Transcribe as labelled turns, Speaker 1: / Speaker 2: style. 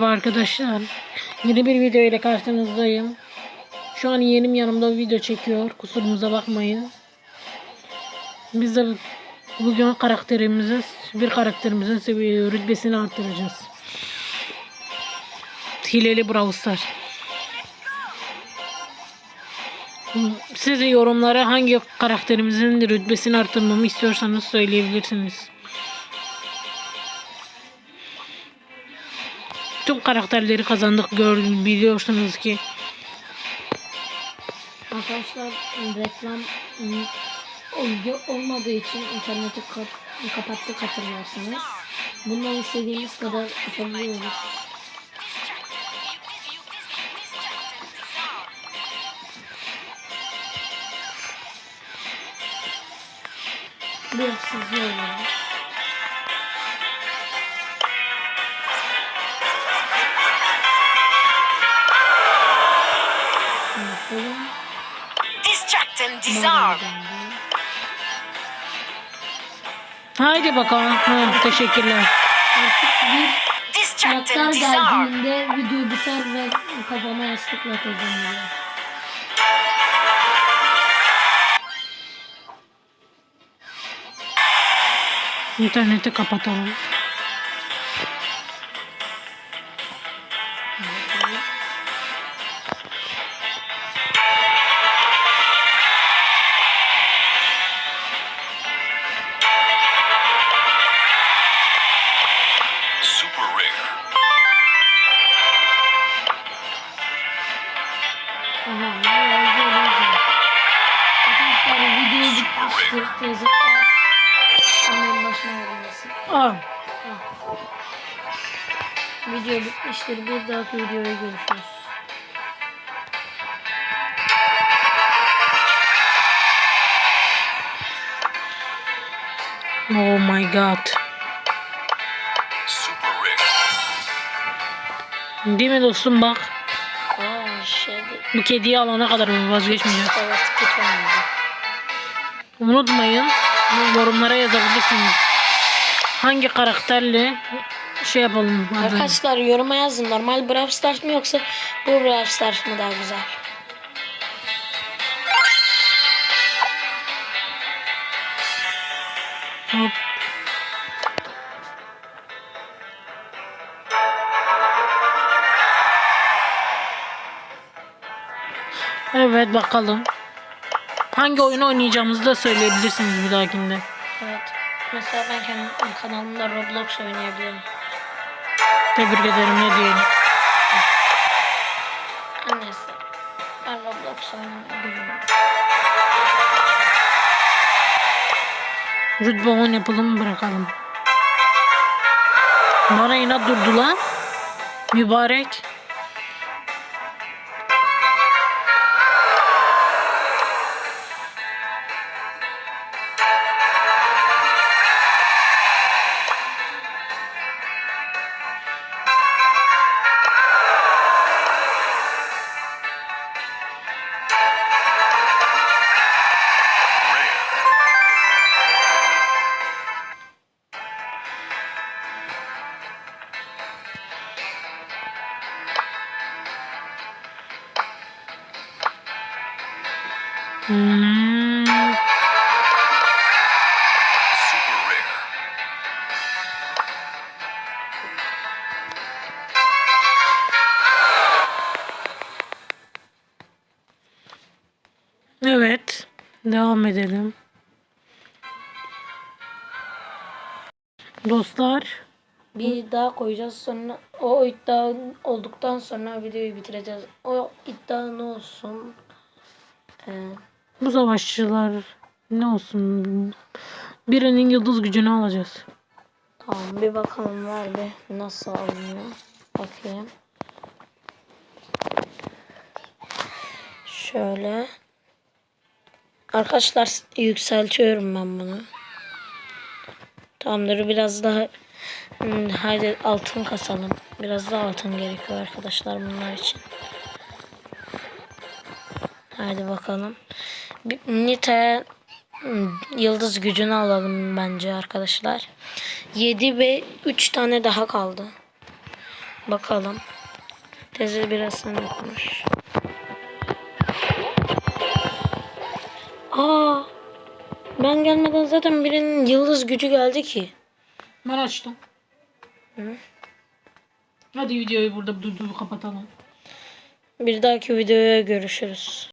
Speaker 1: Merhaba Arkadaşlar yeni bir video ile karşınızdayım. Şu an yeğenim yanımda video çekiyor. Kusurumuza bakmayın. Biz de bugün karakterimizi bir karakterimizin rütbesini arttıracağız. Hileli Brawl Stars. Siz yorumlara hangi karakterimizin rütbesini arttırmamı istiyorsanız söyleyebilirsiniz. Tüm karakterleri kazandık gördüm biliyorsunuz ki.
Speaker 2: Arkadaşlar reklam video olmadığı için interneti kap- kapattık hatırlarsınız. Bundan istediğimiz kadar yapabiliyoruz. Biraz hızlı
Speaker 3: and disarm.
Speaker 1: Haydi bakalım. Ha, teşekkürler.
Speaker 2: Artık bir
Speaker 3: Distract disarm.
Speaker 2: geldiğinde video biter ve kafama yastıkla kazanıyor.
Speaker 1: İnterneti kapatalım.
Speaker 2: Bitmiştir. Teyze al. Annenin başına vurmasın.
Speaker 1: Aa,
Speaker 2: Video bitmiştir. Bir dahaki videoya görüşürüz.
Speaker 1: oh my god. Değil mi dostum bak.
Speaker 2: Aa şey
Speaker 1: Bu kediyi alana kadar vazgeçmeyeceğiz.
Speaker 2: Evet olmadı.
Speaker 1: Unutmayın yorumlara yazabilirsiniz. Hangi karakterle şey yapalım. hadi.
Speaker 2: Arkadaşlar yoruma yazın. Normal Brawl Stars mı yoksa bu Brawl Stars mı daha güzel?
Speaker 1: Hop. Evet bakalım. Hangi oyunu oynayacağımızı da söyleyebilirsiniz bir dahakinde.
Speaker 2: Evet. Mesela ben kendi kanalımda Roblox oynayabilirim.
Speaker 1: Tebrik ederim ne diyelim.
Speaker 2: Annesi. Ben Roblox oynayabilirim.
Speaker 1: Rütbe 10 yapalım bırakalım. Bana inat durdu lan. Mübarek. Evet. Devam edelim. Dostlar.
Speaker 2: Bir daha koyacağız sonra o iddia olduktan sonra videoyu bitireceğiz. O iddia ne olsun? Ee,
Speaker 1: Bu savaşçılar ne olsun? Birinin yıldız gücünü alacağız.
Speaker 2: tamam bir bakalım var bir nasıl alınıyor. Bakayım. Şöyle. Arkadaşlar yükseltiyorum ben bunu. Tamamdır biraz daha Hmm, hadi altın kasalım. Biraz daha altın gerekiyor arkadaşlar bunlar için. Hadi bakalım. Nita Hmm, Yıldız gücünü alalım bence arkadaşlar. 7 ve 3 tane daha kaldı. Bakalım. Teyze biraz sana konuş. Aa, ben gelmeden zaten birinin yıldız gücü geldi ki.
Speaker 1: Ben açtım.
Speaker 2: Hı.
Speaker 1: Hadi videoyu burada durdurup kapatalım.
Speaker 2: Bir dahaki videoya görüşürüz.